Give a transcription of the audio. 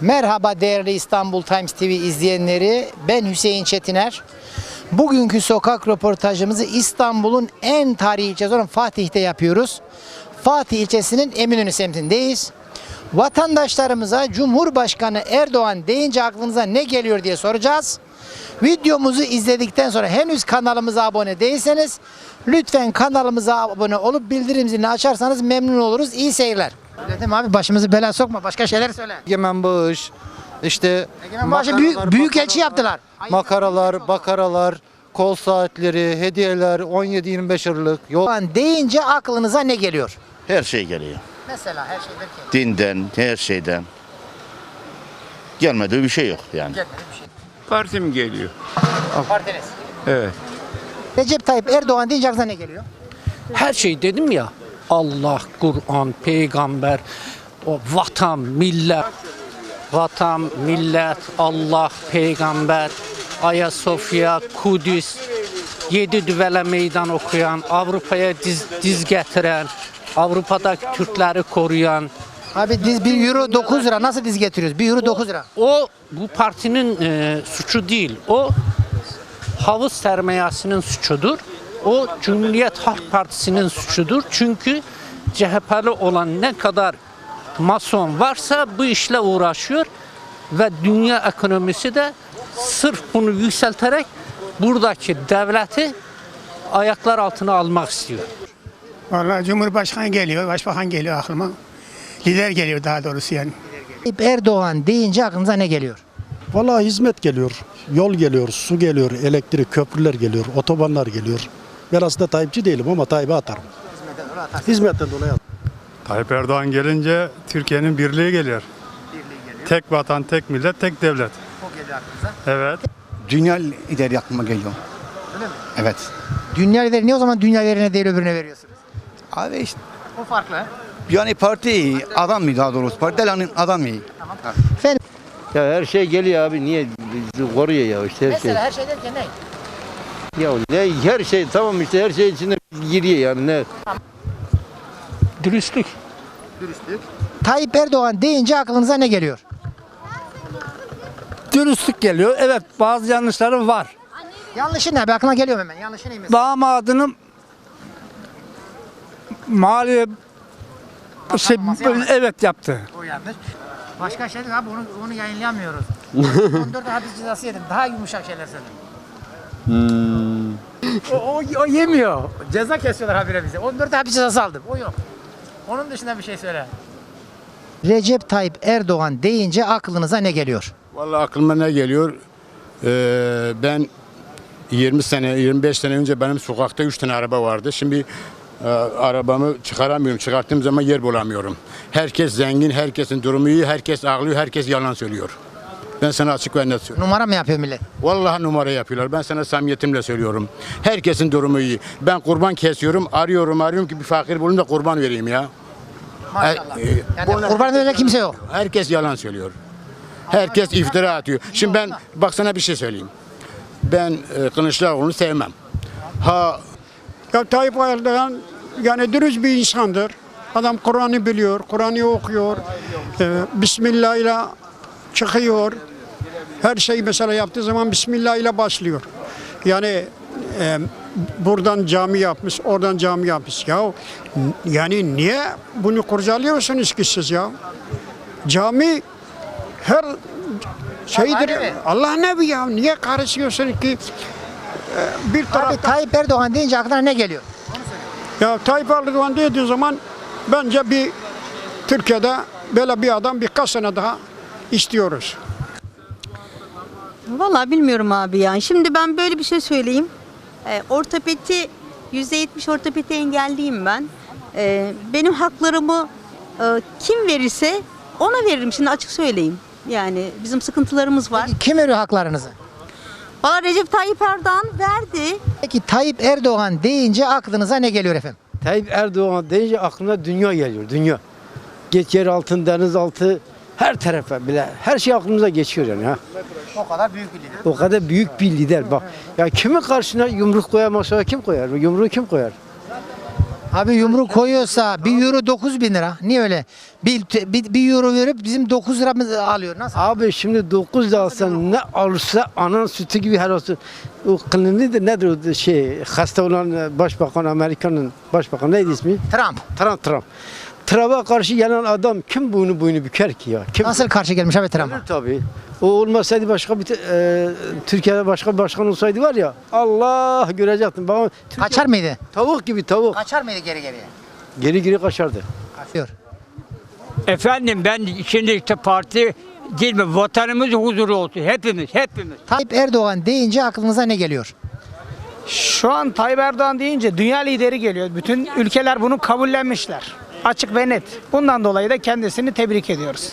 Merhaba değerli İstanbul Times TV izleyenleri. Ben Hüseyin Çetiner. Bugünkü sokak röportajımızı İstanbul'un en tarihi ilçesi olan Fatih'te yapıyoruz. Fatih ilçesinin Eminönü semtindeyiz. Vatandaşlarımıza Cumhurbaşkanı Erdoğan deyince aklınıza ne geliyor diye soracağız. Videomuzu izledikten sonra henüz kanalımıza abone değilseniz lütfen kanalımıza abone olup bildirim zilini açarsanız memnun oluruz. İyi seyirler. Dedim abi başımızı bela sokma başka şeyler söyle. Egemen bağış, işte Egemen Bağış'ı büyük, büyük elçi yaptılar. makaralar, bakaralar, kol saatleri, hediyeler, 17-25 Aralık, yol deyince aklınıza ne geliyor? Her şey geliyor. Mesela her şey derken. Dinden, her şeyden. Gelmediği bir şey yok yani. Gelmedi bir şey. Partim geliyor. Partiniz. Evet. Recep Tayyip Erdoğan deyince aklına ne geliyor? Her şey dedim ya. Allah, Kur'an, peygamber, o vatan, millet. Vatan, millet, Allah, peygamber, Ayasofya, Kudüs, yedi düvele meydan okuyan, Avrupa'ya diz, diz getiren, Avrupa'da Türkleri koruyan, Abi diz 1 euro 9 lira. Nasıl diz getiriyoruz? 1 euro 9 lira. o bu partinin e, suçu değil. O havuz sermayesinin suçudur. O Cumhuriyet Halk Partisi'nin suçudur. Çünkü CHP'li olan ne kadar mason varsa bu işle uğraşıyor ve dünya ekonomisi de sırf bunu yükselterek buradaki devleti ayaklar altına almak istiyor. Vallahi Cumhurbaşkanı geliyor, Başbakan geliyor aklıma. Lider geliyor daha doğrusu yani. Erdoğan deyince aklınıza ne geliyor? Vallahi hizmet geliyor. Yol geliyor, su geliyor, elektrik, köprüler geliyor, otobanlar geliyor. Ben aslında Tayyipçi değilim ama Tayyip'e atarım. Hizmetten dolayı atarım. Tayyip Erdoğan gelince Türkiye'nin birliği geliyor. Tek vatan, tek millet, tek devlet. O geliyor aklınıza. Evet. Dünya lideri aklıma geliyor. Öyle mi? Evet. Dünya lideri niye o zaman dünya liderine değil öbürüne veriyorsunuz? Abi işte O farklı. yani parti iyi, adam mı daha doğrusu? Partilerin adam iyi. Efendim Ya her şey geliyor abi niye bizi koruyor ya işte her şey. mesela her şey derken ne? Ya ne her şey tamam işte her şey içinde giriyor yani ne. Dürüstlük. Tayyip Erdoğan deyince aklınıza ne geliyor? Dürüstlük geliyor. Evet bazı yanlışları var. Yanlışı ne? Bir aklına geliyor hemen. Yanlışı neymiş? Damadının mali şey, yanlış. evet yaptı. O yanlış. Başka şey değil abi onu, onu yayınlayamıyoruz. 14 hapis cezası yedim. Daha yumuşak şeyler söyledim. O, o, o yemiyor. Ceza kesiyorlar habire bize. 14 hapis cezası aldım. O yok. Onun dışında bir şey söyle. Recep Tayyip Erdoğan deyince aklınıza ne geliyor? Vallahi aklıma ne geliyor? Ee, ben 20 sene, 25 sene önce benim sokakta 3 tane araba vardı. Şimdi e, arabamı çıkaramıyorum. Çıkarttığım zaman yer bulamıyorum. Herkes zengin, herkesin durumu iyi, herkes ağlıyor, herkes yalan söylüyor. Ben sana açık ve net söylüyorum. Numara mı yapıyor millet? Vallahi numara yapıyorlar. Ben sana samimiyetimle söylüyorum. Herkesin durumu iyi. Ben kurban kesiyorum, arıyorum, arıyorum ki bir fakir bulayım da kurban vereyim ya. Maşallah. E, e, Yani kurban verecek kimse yok. Herkes yalan söylüyor. Herkes iftira atıyor. Şimdi ben bak sana bir şey söyleyeyim. Ben e, Kılıçdaroğlu'nu sevmem. Ha Ya Tayyip Erdoğan yani dürüst bir insandır. Adam Kur'an'ı biliyor, Kur'an'ı okuyor. Ee, Bismillah ile çıkıyor. Her şeyi mesela yaptığı zaman Bismillah ile başlıyor. Yani e, buradan cami yapmış, oradan cami yapmış. Ya yani niye bunu kurcalıyorsunuz ki siz ya? Cami her şeydir. Allah nebi ya. Niye karışıyorsun ki? Ee, bir Abi taraftan Tayyip Erdoğan deyince aklına ne geliyor? ya Tayyip Erdoğan dediği zaman bence bir Türkiye'de böyle bir adam birkaç sene daha istiyoruz. Vallahi bilmiyorum abi yani. Şimdi ben böyle bir şey söyleyeyim. Ee, ortopedi %70 ortopedi engelliyim ben. Ee, benim haklarımı e, kim verirse ona veririm. Şimdi açık söyleyeyim. Yani bizim sıkıntılarımız var. Kim veriyor haklarınızı? Valla Recep Tayyip Erdoğan verdi. Peki Tayyip Erdoğan deyince aklınıza ne geliyor efendim? Tayyip Erdoğan deyince aklına dünya geliyor dünya. Geç yer altın, deniz altı her tarafa bile her şey aklımıza geçiyor yani ha. O kadar büyük bir lider. O kadar büyük bir lider bak. Ya kimin karşına yumruk koyamazsa kim koyar? Yumruğu kim koyar? Abi yumruk koyuyorsa bir euro 9 bin lira. Niye öyle? Bir, bir, bir euro verip bizim 9 liramızı alıyor. Nasıl? Abi şimdi 9 da alsan ne alırsa anan sütü gibi her olsun. O klinidir nedir o şey hasta olan başbakan Amerika'nın başbakan neydi ismi? Trump. Trump Trump. Trump'a karşı gelen adam kim boynu boynu büker ki ya? Kim? Nasıl karşı gelmiş abi? Gelir tabii. O olmasaydı başka bir e, Türkiye'de başka bir başkan olsaydı var ya Allah görecektin. Bana Türkiye- Kaçar mıydı? Tavuk gibi tavuk. Kaçar mıydı geri geriye? Geri geri kaçardı. Kaçıyor. Efendim ben şimdi işte parti değil mi? Vatanımız huzuru olsun. Hepimiz, hepimiz. Tayyip Erdoğan deyince aklınıza ne geliyor? Şu an Tayyip Erdoğan deyince dünya lideri geliyor. Bütün ülkeler bunu kabullenmişler. Açık ve net. Bundan dolayı da kendisini tebrik ediyoruz.